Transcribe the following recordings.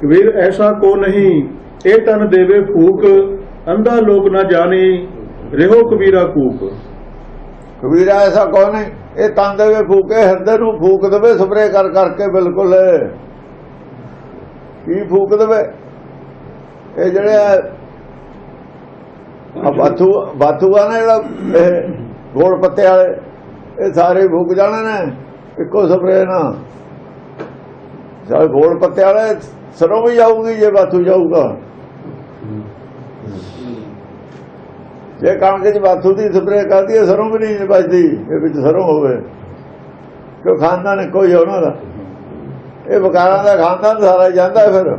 ਕਬੀਰ ਐਸਾ ਕੋ ਨਹੀਂ। ਇਹ ਤਨ ਦੇਵੇ ਫੂਕ, ਅੰਧਾ ਲੋਕ ਨਾ ਜਾਣੇ, ਰਹੋ ਕਬੀਰਾ ਕੂਕ ਕਬੀਰਾ ਐਸਾ ਕੌਣ ਹੈ ਇਹ ਤਨ ਦੇਵੇ ਫੂਕੇ ਹਿਰਦੇ ਨੂੰ ਫੂਕ ਦੇਵੇ ਸਪਰੇ ਕਰ ਕਰਕੇ ਬਿਲਕੁਲ। ਕੀ ਫੂਕ ਦੇਵੇ? ਇਹ ਜਿਹੜੇ ਆ ਆ ਬਾਥੂ ਬਾਥੂ ਆ ਨਾ ਜਿਹੜਾ ਇਹ ਗੋਲ ਪੱਤੇ ਵਾਲੇ, ਇਹ ਸਾਰੇ ਫੂਕ ਜਾਣੇ ਨੇ। ਇੱਕੋ ਸਪਰੇ ਨਾ ਸਾਰੇ ਗੋਲ ਪੱਤੇ ਵਾਲੇ, ਸਰੋਂ ਵੀ ਜਾਊਗੀ ਜੇ ਬਾਥੂ ਜਾਊਗਾ। ਜੇ ਕਣਕ ਚ ਬਾਥੂ ਦੀ ਸਪਰੇ ਕਰਦੀ ਹੈ, ਸਰੋਂ ਵੀ ਨਹੀਂ ਬਚਦੀ ਇਹ ਵਿੱਚ ਸਰੋਂ ਹੋਵੇ। ਕਿਉਂ ਖਾਨਦਾਨ ਕੋਈ ਉਹਨਾਂ ਦਾ? ਇਹ ਵਕਾਰਾਂ ਦਾ ਖਾਨਦਾਨ ਸਾਰਾ ਹੀ ਜਾਂਦਾ ਫਿਰ।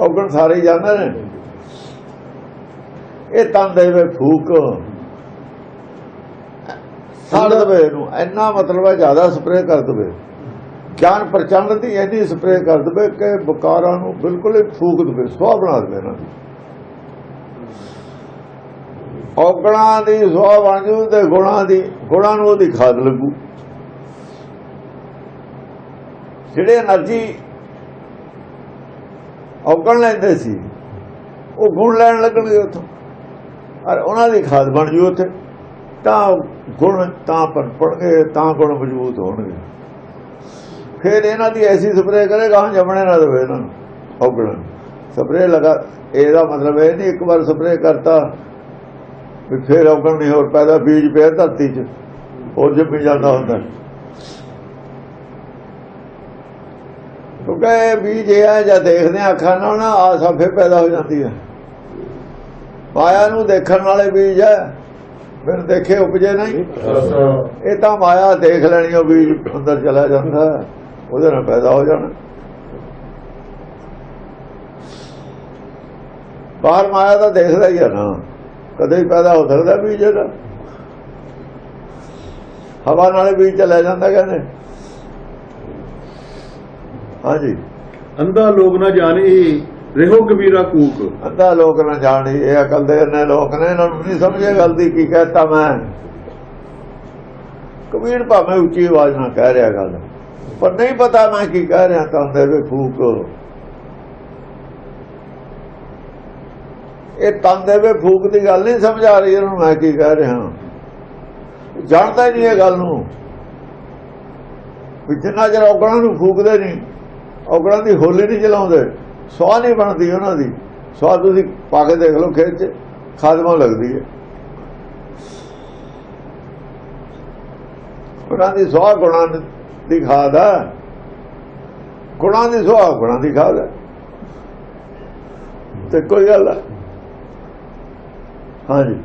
ਔਗਣ ਸਾਰੇ ਹੀ ਜਾਂਦੇ ਨੇ। ਇਹ ਤਨ ਦੇਵੇ ਫੂਕ। ਸਾੜ ਦੇਵੇ ਇਹਨੂੰ। ਇੰਨਾ ਮਤਲਬ ਹੈ, ਜ਼ਿਆਦਾ ਸਪਰੇਅ ਕਰ ਦੇਵੇ। ਗਿਆਨ ਪ੍ਰਚੰਡ ਦੀ ਇਹਦੀ ਸਪਰੇਅ ਕਰ ਦਵੇ ਕਿ ਬੁਕਾਰਾਂ ਨੂੰ ਬਿਲਕੁਲ ਹੀ ਫੂਕ ਦਵੇ, ਸੁਆਹ ਬਣਾ ਦਵੇ ਨਾ। ਔਗਣਾ ਦੀ ਸੁਆਹ ਬਣ ਜੂ ਤੇ ਗੁਣਾ ਦੀ, ਗੁਣਾ ਨੂੰ ਉਹਦੀ ਖਾਦ ਲੱਗੂ। ਜਿਹੜੇ એનર્ਜੀ ਔਗਣ ਲੈਂਦੇ ਸੀ, ਉਹ ਗੁਣ ਲੈਣ ਲੱਗਣਗੇ ਉੱਥੋਂ। ਔਰ ਉਹਨਾਂ ਦੀ ਖਾਦ ਬਣ ਜੂ ਉੱਥੇ। ਤਾਂ ਗੁਣ ਤਾਂ ਪੜਨਗੇ ਤਾਂ ਗੁਣ ਮਜ਼ਬੂਤ ਹੋਣਗੇ। ਫਿਰ ਇਹਨਾਂ ਦੀ ਐਸੀ ਸਪਰੇ ਕਰੇਗਾ ਹਾਂ ਜਮਣੇ ਨਾ ਦੇਵੇ ਇਹਨਾਂ ਨੂੰ ਔਗਣ। ਸਪਰੇ ਲਗਾ ਇਹਦਾ ਮਤਲਬ ਇਹ ਨਹੀਂ ਇੱਕ ਵਾਰ ਸਪਰੇ ਕਰਤਾ ਵੀ ਫਿਰ ਔਗਣ ਨਹੀਂ ਹੋਰ ਪੈਦਾ ਬੀਜ ਪਿਆ ਧਰਤੀ 'ਚ ਹੋਰ ਜੰਮੀ ਜਾਂਦਾ ਹੁੰਦਾ ਕਿਉਂਕਿ ਇਹ ਬੀਜ ਇਹ ਹੈ ਜਾਂ ਦੇਖਦੇ ਹਾਂ ਅੱਖਾਂ ਨਾਲ ਨਾ ਆਸ ਆਪੇ ਪੈਦਾ ਹੋ ਜਾਂਦੀ ਹੈ ਮਾਇਆ ਨੂੰ ਦੇਖਣ ਵਾਲੇ ਬੀਜ ਹੈ ਫਿਰ ਦੇਖੇ ਉਪਜੇ ਨਹੀਂ। ਇਹ ਤਾਂ ਮਾਇਆ ਦੇਖ ਲੈਣੀ ਉਹ ਬੀਜ ਅੰਦਰ ਚਲਾ ਜਾਂਦਾ। ਉਹਦੇ ਨਾਲ ਪੈਦਾ ਹੋ ਜਾਣਾ। ਬਾਹਰ ਮਾਇਆ ਤਾਂ ਦੇਖਦਾ ਹੀ ਹੈ ਨਾ। ਕਦੇ ਵੀ ਪੈਦਾ ਹੋ ਸਕਦਾ ਬੀਜ ਇਹਦਾ ਹਵਾ ਨਾਲੇ ਬੀਜ ਚਲਾ ਜਾਂਦਾ ਕਹਿੰਦੇ। ਹਾਂਜੀ। ਅੰਧਾ ਲੋਕ ਨਾ ਜਾਣੇ ਰਹੋ ਕਬੀਰਾ ਕੂਕ। ਅੱਧਾ ਲੋਕ ਨਾ ਜਾਣੀ ਇਹ ਅਕਲ ਦੇ ਨੇ ਲੋਕ ਨੇ ਇਹਨਾਂ ਨੂੰ ਨਹੀਂ ਸਮਝੇ ਗੱਲ ਦੀ ਕੀ ਕਹਤਾ ਮੈਂ। ਕਬੀਰ ਭਾਵੇਂ ਉੱਚੀ ਆਵਾਜ਼ ਨਾਲ ਕਹਿ ਰਿਹਾ ਗੱਲ। ਪਰ ਨਹੀਂ ਪਤਾ ਮੈਂ ਕੀ ਕਹਿ ਰਿਹਾ ਤਾਂ ਦੇ ਵੀ ਫੂਕ ਇਹ ਤਨ ਦੇ ਵੀ ਫੂਕ ਦੀ ਗੱਲ ਨਹੀਂ ਸਮਝ ਆ ਰਹੀ ਇਹਨੂੰ ਮੈਂ ਕੀ ਕਹਿ ਰਿਹਾ। ਜਾਣਦਾ ਨਹੀਂ ਇਹ ਗੱਲ ਨੂੰ। ਜਿੰਨਾ ਚਿਰ ਔਗਣਾਂ ਨੂੰ ਫੂਕਦੇ ਨਹੀਂ, ਔਗਣਾਂ ਦੀ ਹੋਲੀ ਨਹੀਂ ਚਲਾਉਂਦੇ, ਸਵਾਹ ਨਹੀਂ ਬਣਦੀ ਉਹਨਾਂ ਦੀ। ਸਵਾਹ ਤੁਸੀਂ ਪਾ ਕੇ ਦੇਖ ਲਓ ਖੇਤ 'ਚ, ਖਾਦਮਾ ਲੱਗਦੀ ਹੈ। ਉਹਨਾਂ ਦੀ ਸਵਾਹ ਗੁਣਾਂ ਦੀ ਖਾਦ ਹੈ ਗੁਣਾਂ ਦੀ ਸਵਾਹ ਗੁਣਾ ਦੀ ਖਾਦ ਹੈ ਤੇ ਕੋਈ ਗੱਲ ਹੈ ਹਾਂਜੀ।